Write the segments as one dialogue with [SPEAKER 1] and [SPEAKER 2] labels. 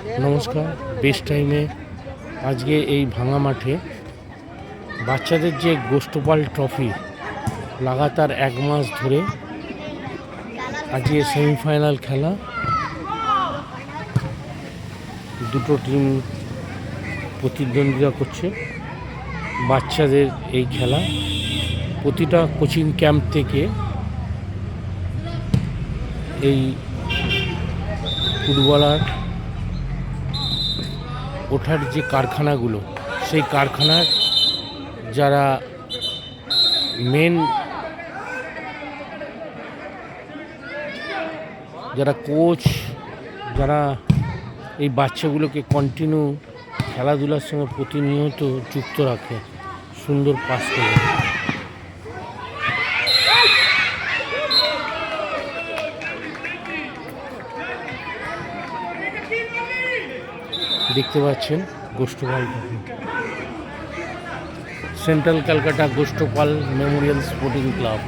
[SPEAKER 1] নমস্কার বেস্ট টাইমে আজকে এই ভাঙা মাঠে বাচ্চাদের যে গোষ্ঠপাল ট্রফি লাগাতার এক মাস ধরে আজকে সেমিফাইনাল খেলা। দুটো টিম প্রতিদ্বন্দ্বিতা করছে বাচ্চাদের এই খেলা। প্রতিটা কোচিং ক্যাম্প থেকে এই ফুটবলার ওঠার যে কারখানাগুলো, সেই কারখানার যারা মেন যারা কোচ যারা এই বাচ্চাগুলোকে কন্টিনিউ খেলাধুলার সঙ্গে প্রতিনিয়ত যুক্ত রাখে, সুন্দর পাস করে। দেখতে পাচ্ছেন Gostha Pal. Central Calcutta Gostha Pal memorial sporting club.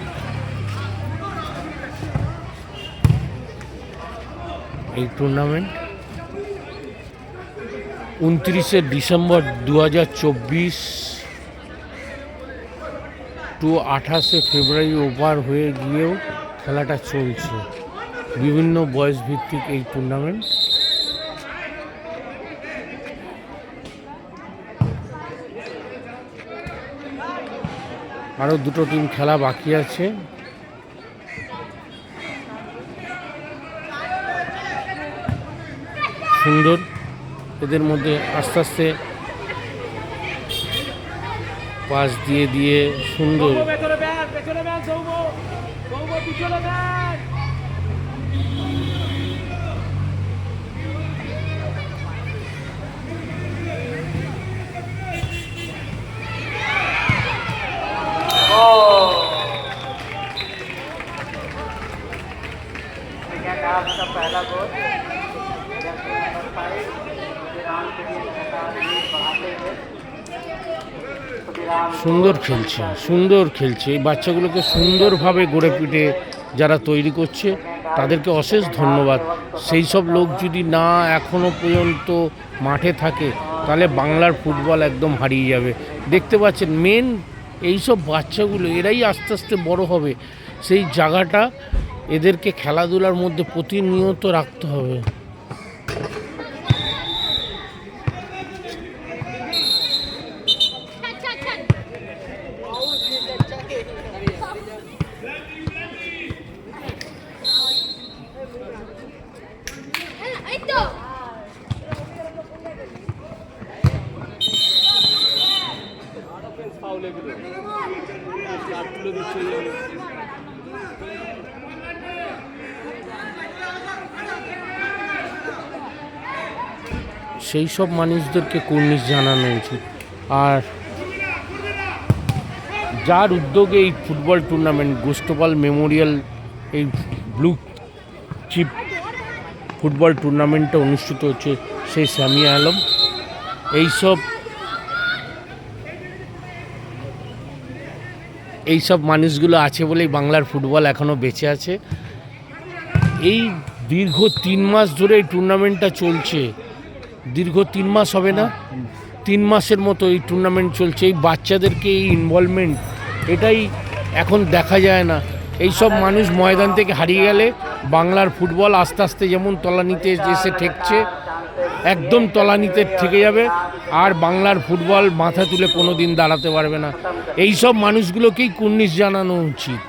[SPEAKER 1] এই টুর্নামেন্ট উনত্রিশে ডিসেম্বর দু হাজার চব্বিশ টু আঠাশে ফেব্রুয়ারি ওভার হয়ে গিয়েও খেলাটা চলছে। বিভিন্ন বয়স ভিত্তিক এই টুর্নামেন্ট আরও দুটো টিম খেলা বাকি আছে। সুন্দর। এদের মধ্যে আস্তে আস্তে পাস দিয়ে দিয়ে সুন্দর।
[SPEAKER 2] পেছনে ব্যাগ পেছনে ব্যাগ সৌম সৌম পিছনে ব্যাগ आपका पहला गोल नंबर फाइव विराम के लिए लगातार लीड बढ़ाते हुए विराम
[SPEAKER 1] সুন্দর খেলছে সুন্দর খেলছে এই বাচ্চাগুলোকে সুন্দরভাবে গড়ে পিটে যারা তৈরি করছে তাদেরকে অশেষ ধন্যবাদ সেই সব লোক যদি না এখনো পর্যন্ত মাঠে থাকে তাহলে বাংলার ফুটবল একদম হারিয়ে যাবে দেখতে পাচ্ছেন মেন এইসব বাচ্চাগুলো এরাই আস্তে আস্তে বড় হবে। সেই জায়গাটা এদেরকে খেলাধুলার মধ্যে প্রতিনিয়ত রাখতে হবে
[SPEAKER 3] এই তো
[SPEAKER 1] সেই সব মানুষদেরকে কুর্নিশ জানানো উচিত। আর যার উদ্যোগে এই ফুটবল টুর্নামেন্ট গোষ্ঠপাল মেমোরিয়াল এই ব্লু চিপ ফুটবল টুর্নামেন্টটা অনুষ্ঠিত হচ্ছে সেই সামিয়া আলম। এইসব এইসব মানুষগুলো আছে বলেই বাংলার ফুটবল এখনও বেঁচে আছে। এই দীর্ঘ তিন মাস ধরে এই টুর্নামেন্টটা চলছে। দীর্ঘ তিন মাস হবে না। তিন মাসের মতো এই টুর্নামেন্ট চলছে। এই বাচ্চাদেরকে এই ইনভলভমেন্ট এটাই এখন দেখা যায় না। এই সব মানুষ ময়দান থেকে হারিয়ে গেলে বাংলার ফুটবল আস্তে আস্তে যেমন তলানিতে এসে ঠেকছে, একদম তলানিতে ঠেকে যাবে। আর বাংলার ফুটবল মাথা তুলে কোনো দিন দাঁড়াতে পারবে না। এই সব মানুষগুলোকেই কুর্নিশ জানানো উচিত।